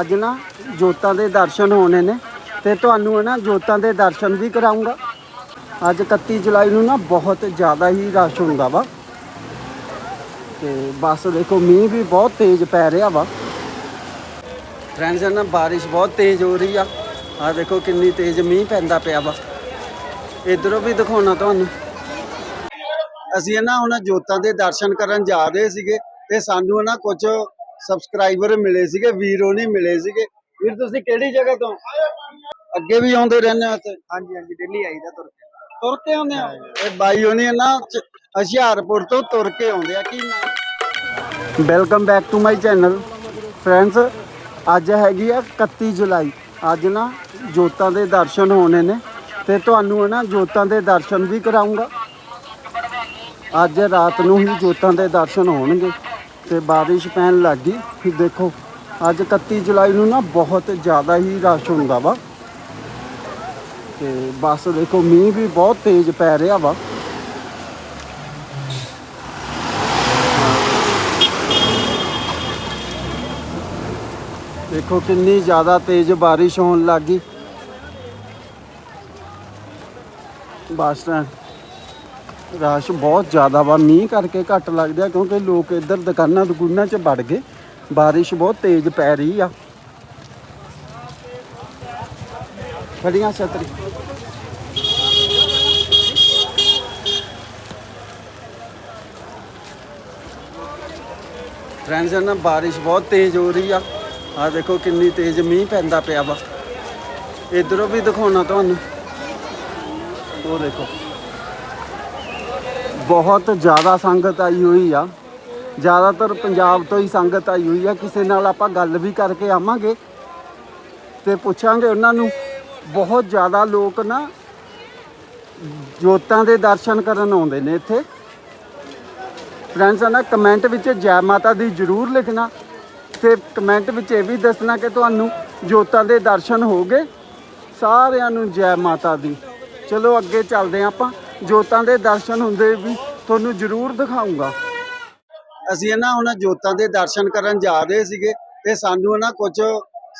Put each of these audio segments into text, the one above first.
ਅੱਜ ਨਾ ਜੋਤਾਂ ਦੇ ਦਰਸ਼ਨ ਹੋਣੇ ਨੇ ਤੇ ਤੁਹਾਨੂੰ ਨਾ ਜੋਤਾਂ ਦੇ ਦਰਸ਼ਨ ਵੀ ਕਰਾਉਂਗਾ। ਅੱਜ 31 ਜੁਲਾਈ ਨੂੰ ਨਾ ਬਹੁਤ ਜ਼ਿਆਦਾ ਹੀ ਰਸ਼ ਹੁੰਦਾ ਵਾ। ਤੇ ਬਸ ਦੇਖੋ, ਮੀਂਹ ਵੀ ਬਹੁਤ ਤੇਜ਼ ਪੈ ਰਿਹਾ ਵਾ। ਫਰੈਂਡਸ ਨਾ ਬਾਰਿਸ਼ ਬਹੁਤ ਤੇਜ਼ ਹੋ ਰਹੀ ਆ। ਆ ਦੇਖੋ ਕਿੰਨੀ ਤੇਜ਼ ਮੀਂਹ ਪੈਂਦਾ ਪਿਆ ਵਾ। ਇਧਰੋਂ ਵੀ ਦਿਖਾਉਣਾ ਤੁਹਾਨੂੰ। ਅਸੀਂ ਨਾ ਹੁਣ ਜੋਤਾਂ ਦੇ ਦਰਸ਼ਨ ਕਰਨ ਜਾ ਰਹੇ ਸੀਗੇ ਤੇ ਸਾਨੂੰ ਨਾ ਕੁਝ ਸਬਸਕ੍ਰਾਈਬਰ ਮਿਲੇ ਸੀਗੇ ਵੀਰੋ ਨਹੀਂ ਮਿਲੇ ਸੀਗੇ। ਵੀਰ ਤੁਸੀਂ ਕਿਹੜੀ ਜਗ੍ਹਾ ਤੋਂ? ਅੱਗੇ ਵੀ ਆਉਂਦੇ ਰਹਿੰਦੇ ਹੋ ਇੱਥੇ? ਹਾਂਜੀ ਹਾਂਜੀ ਦਿੱਲੀ ਆਈਦਾ ਤੁਰ ਕੇ। ਤੁਰ ਕੇ ਆਉਂਦੇ ਆ ਇਹ ਬਾਈ ਹੋਣੀ ਨਾ ਹੁਸ਼ਿਆਰਪੁਰ ਤੋਂ ਤੁਰ ਕੇ ਆਉਂਦੇ ਆ। ਕੀ ਨਾਮ welcome back to my channel friends ਅੱਜ ਹੈਗੀ ਆ 31 ਜੁਲਾਈ। ਅੱਜ ਨਾ ਜੋਤਾਂ ਦੇ ਦਰਸ਼ਨ ਹੋਣੇ ਨੇ ਤੇ ਤੁਹਾਨੂੰ ਨਾ ਜੋਤਾਂ ਦੇ ਦਰਸ਼ਨ ਵੀ ਕਰਾਉਂਗਾ। ਅੱਜ ਰਾਤ ਨੂੰ ਹੀ ਜੋਤਾਂ ਦੇ ਦਰਸ਼ਨ ਹੋਣਗੇ। ਤੇ ਬਾਰਿਸ਼ ਪੈਣ ਲੱਗ ਗਈ। ਦੇਖੋ, ਅੱਜ 31 ਜੁਲਾਈ ਨੂੰ ਨਾ ਬਹੁਤ ਜ਼ਿਆਦਾ ਹੀ ਰਸ਼ ਹੁੰਦਾ ਵਾ। ਤੇ ਬਸ ਦੇਖੋ, ਮੀਂਹ ਵੀ ਬਹੁਤ ਤੇਜ਼ ਪੈ ਰਿਹਾ ਵਾ। ਦੇਖੋ, ਕਿੰਨੀ ਜ਼ਿਆਦਾ ਤੇਜ਼ ਬਾਰਿਸ਼ ਹੋਣ ਲੱਗ ਗਈ। ਬੱਸ ਸਟੈਂਡ ਰਸ਼ ਬਹੁਤ ਜ਼ਿਆਦਾ ਵਾ। ਮੀਂਹ ਕਰਕੇ ਘੱਟ ਲੱਗਦੇ ਆ ਕਿਉਂਕਿ ਲੋਕ ਇੱਧਰ ਦੁਕਾਨਾਂ ਦੁਕਾਨਾਂ 'ਚ ਵੜ ਗਏ। ਬਾਰਿਸ਼ ਬਹੁਤ ਤੇਜ਼ ਪੈ ਰਹੀ ਆ। ਫੜੀਆਂ ਛਤਰੀ। ਫਰੈਂਡਸ ਨਾ ਬਾਰਿਸ਼ ਬਹੁਤ ਤੇਜ਼ ਹੋ ਰਹੀ ਆ। ਆ ਦੇਖੋ ਕਿੰਨੀ ਤੇਜ਼ ਮੀਂਹ ਪੈਂਦਾ ਪਿਆ ਵਾ। ਇਧਰੋਂ ਵੀ ਦਿਖਾਉਣਾ ਤੁਹਾਨੂੰ। ਉਹ ਦੇਖੋ। ਬਹੁਤ ਜ਼ਿਆਦਾ ਸੰਗਤ ਆਈ ਹੋਈ ਆ। ਜ਼ਿਆਦਾਤਰ ਪੰਜਾਬ ਤੋਂ ਹੀ ਸੰਗਤ ਆਈ ਹੋਈ ਆ। ਕਿਸੇ ਨਾਲ ਆਪਾਂ ਗੱਲ ਵੀ ਕਰਕੇ ਆਵਾਂਗੇ ਤੇ ਪੁੱਛਾਂਗੇ ਉਹਨਾਂ ਨੂੰ। ਬਹੁਤ ਜ਼ਿਆਦਾ ਲੋਕ ਨਾ ਜੋਤਾਂ ਦੇ ਦਰਸ਼ਨ ਕਰਨ ਆਉਂਦੇ ਨੇ ਇੱਥੇ। ਫਰੈਂਡਸ ਨਾ ਕਮੈਂਟ ਵਿੱਚ ਜੈ ਮਾਤਾ ਦੀ ਜਰੂਰ ਲਿਖਣਾ ਤੇ ਕਮੈਂਟ ਵਿੱਚ ਇਹ ਵੀ ਦੱਸਣਾ ਕਿ ਤੁਹਾਨੂੰ ਜੋਤਾਂ ਦੇ ਦਰਸ਼ਨ ਹੋ ਗਏ। ਸਾਰਿਆਂ ਨੂੰ ਜੈ ਮਾਤਾ ਦੀ। ਚਲੋ, ਅੱਗੇ ਚੱਲਦੇ ਹਾਂ ਆਪਾਂ। ਜੋਤਾਂ ਦੇ ਦਰਸ਼ਨ ਹੁੰਦੇ ਵੀ ਤੁਹਾਨੂੰ ਜਰੂਰ ਦਿਖਾਉਂਗਾ। ਅਸੀਂ ਨਾ ਹੁਣ ਜੋਤਾਂ ਦੇ ਦਰਸ਼ਨ ਕਰਨ ਜਾ ਰਹੇ ਸੀਗੇ ਤੇ ਸਾਨੂੰ ਨਾ ਕੁਝ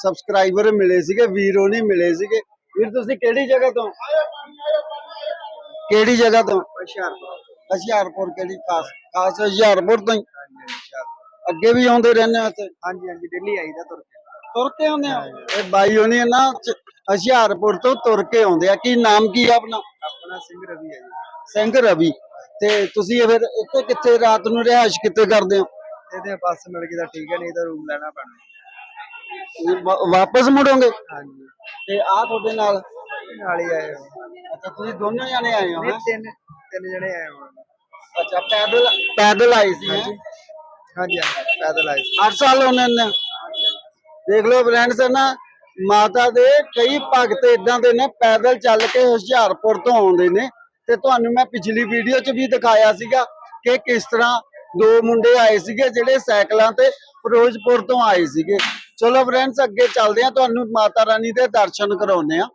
ਸਬਸਕ੍ਰਾਈਬਰ ਮਿਲੇ ਸੀਗੇ ਵੀਰੋ ਨਹੀਂ ਮਿਲੇ ਸੀਗੇ। ਵੀਰ ਤੁਸੀਂ ਕਿਹੜੀ ਜਗ੍ਹਾ ਤੋਂ? ਕਿਹੜੀ ਜਗ੍ਹਾ ਤੋਂ? ਹੁਸ਼ਿਆਰਪੁਰ। ਹੁਸ਼ਿਆਰਪੁਰ ਕਿਹੜੀ ਖਾਸ? ਖਾਸ ਹੁਸ਼ਿਆਰਪੁਰ ਤੋਂ ਹੀ। ਅੱਗੇ ਵੀ ਆਉਂਦੇ ਰਹਿੰਦੇ ਹੋ ਇੱਥੇ? ਹਾਂਜੀ ਹਾਂਜੀ ਦਿੱਲੀ ਆਈਦਾ ਤੁਰ ਕੇ। ਤੁਰ ਕੇ ਆਉਂਦੇ ਆ? ਇਹ ਬਾਈ ਹੋਣੀ ਨਾ ਚ- ਹੁਸ਼ਿਆਰਪੁਰ ਤੋਂ ਤੁਰ ਕੇ ਆਉਂਦੇ ਆ। ਕੀ ਨਾਮ ਕੀ ਆ ਆਪਣਾ? ਆਪਣਾ ਸਿੰਘ ਰਵੀ ਹੈ ਜੀ। ਸਿੰਘ ਰਵੀ। ਤੇ ਤੁਸੀਂ ਫਿਰ ਇੱਥੇ ਕਿੱਥੇ ਰਾਤ ਨੂੰ ਰਿਹਾਇਸ਼ ਕਿੱਥੇ ਕਰਦੇ ਹੋ? ਇਹਦੇ ਬੱਸ ਮਿਲ ਗਈ ਤਾਂ ਠੀਕ ਹੈ ਨਹੀਂ ਤਾਂ ਰੂਮ ਲੈਣਾ ਪੈਣਾ। ਵਾ- ਵਾਪਸ ਮੁੜੋਗੇ? ਹਾਂਜੀ। ਤੇ ਆ ਤੁਹਾਡੇ ਨਾਲ? ਨਾਲ ਹੀ ਆਏ ਹੋ ਅੱਛਾ ਤੁਸੀਂ ਦੋਨੋਂ ਜਣੇ ਆਏ ਹੋ ਹੈਂ? ਤਿੰਨ ਤਿੰਨ ਜਣੇ ਆਏ ਹੋ ਅੱਛਾ ਪੈਦਲ ਪੈਦਲ ਆਏ ਸੀ ਹੈਂ? ਹਾਂਜੀ ਹਾਂਜੀ ਪੈਦਲ ਆਏ ਸੀ। 8 ਸਾਲ ਹੋਣੇ ਨੇ। ਦੇਖ ਲਓ ਫਰੈਂਡਸ ਨਾ ਮਾਤਾ ਦੇ ਕਈ ਭਗਤ ਇਦਾਂ ਦੇ ਨੇ ਪੈਦਲ ਚੱਲ ਕੇ ਹੁਸ਼ਿਆਰਪੁਰ ਤੋਂ ਆਉਂਦੇ ਨੇ। ਤੇ ਤੁਹਾਨੂੰ ਮੈਂ ਪਿਛਲੀ ਵੀਡੀਓ 'ਚ ਵੀ ਦਿਖਾਇਆ ਸੀਗਾ ਕਿ ਕਿਸ ਤਰ੍ਹਾਂ ਦੋ ਮੁੰਡੇ ਆਏ ਸੀਗੇ ਜਿਹੜੇ ਸਾਈਕਲਾਂ ਤੇ ਫਿਰੋਜ਼ਪੁਰ ਤੋਂ ਆਏ ਸੀਗੇ। ਚਲੋ ਫਰੈਂਡਸ ਅੱਗੇ ਚੱਲਦੇ ਆ ਤੁਹਾਨੂੰ ਮਾਤਾ ਰਾਣੀ ਦੇ ਦਰਸ਼ਨ ਕਰਾਉਨੇ ਆ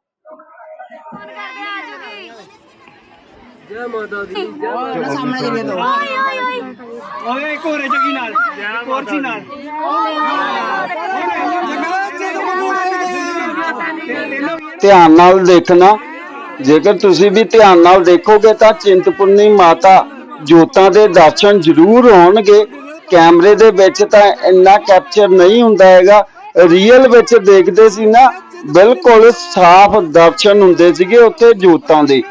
ਓਏ ਇੱਕ ਹੋਰ ਜਗੀ ਨਾਲ ਇੱਕ ਹੋਰ ਸੀ ਨਾਲ। ਧਿਆਨ ਨਾਲ ਦੇਖਣਾ। ਜੇਕਰ ਤੁਸੀਂ ਵੀ ਧਿਆਨ ਨਾਲ ਦੇਖੋਗੇ ਤਾਂ ਚਿੰਤਪੁਰਨੀ ਮਾਤਾ ਜੋਤਾਂ ਦੇ ਦਰਸ਼ਨ ਜ਼ਰੂਰ ਹੋਣਗੇ। ਕੈਮਰੇ ਦੇ ਵਿੱਚ ਤਾਂ ਇੰਨਾ ਕੈਪਚਰ ਨਹੀਂ ਹੁੰਦਾ ਹੈਗਾ। ਰੀਅਲ ਵਿੱਚ ਦੇਖਦੇ ਸੀ ਨਾ, ਬਿਲਕੁਲ ਸਾਫ਼ ਦਰਸ਼ਨ ਹੁੰਦੇ ਸੀਗੇ ਉੱਥੇ ਜੋਤਾਂ ਦੇ।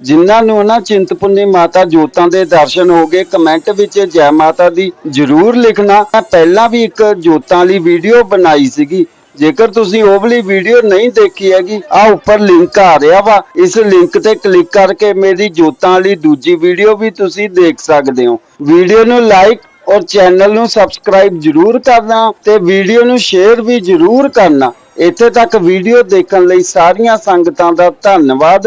ਜਿਨ੍ਹਾਂ ਨੂੰ ਨਾ ਚਿੰਤਪੁਰਨੀ ਮਾਤਾ ਜੋਤਾਂ ਦੇ ਦਰਸ਼ਨ ਹੋ ਗਏ, ਕਮੈਂਟ ਵਿੱਚ ਜੈ ਮਾਤਾ ਦੀ ਜਰੂਰ ਲਿਖਣਾ। ਪਹਿਲਾਂ ਵੀ ਇੱਕ ਜੋਤਾਂ ਲਈ ਵੀਡੀਓ ਬਣਾਈ ਸੀਗੀ। ਜੇਕਰ ਤੁਸੀਂ ਉਹ ਵਾਲੀ ਵੀਡੀਓ ਨਹੀਂ ਦੇਖੀ ਹੈਗੀ ਆ ਉੱਪਰ ਲਿੰਕ ਆ ਰਿਹਾ ਵਾ। ਇਸ ਲਿੰਕ ਤੇ ਕਲਿੱਕ ਕਰਕੇ ਮੇਰੀ ਜੋਤਾਂ ਵਾਲੀ ਦੂਜੀ ਵੀਡੀਓ ਵੀ ਤੁਸੀਂ ਦੇਖ ਸਕਦੇ ਹੋ। ਵੀਡੀਓ ਨੂੰ ਲਾਈਕ ਔਰ ਚੈਨਲ ਨੂੰ ਸਬਸਕ੍ਰਾਈਬ ਜਰੂਰ ਕਰਨਾ ਤੇ ਵੀਡੀਓ ਨੂੰ ਸ਼ੇਅਰ ਵੀ ਜਰੂਰ ਕਰਨਾ। ਇੱਥੇ ਤੱਕ ਵੀਡੀਓ ਦੇਖਣ ਲਈ ਸਾਰੀਆਂ ਸੰਗਤਾਂ ਦਾ ਧੰਨਵਾਦ।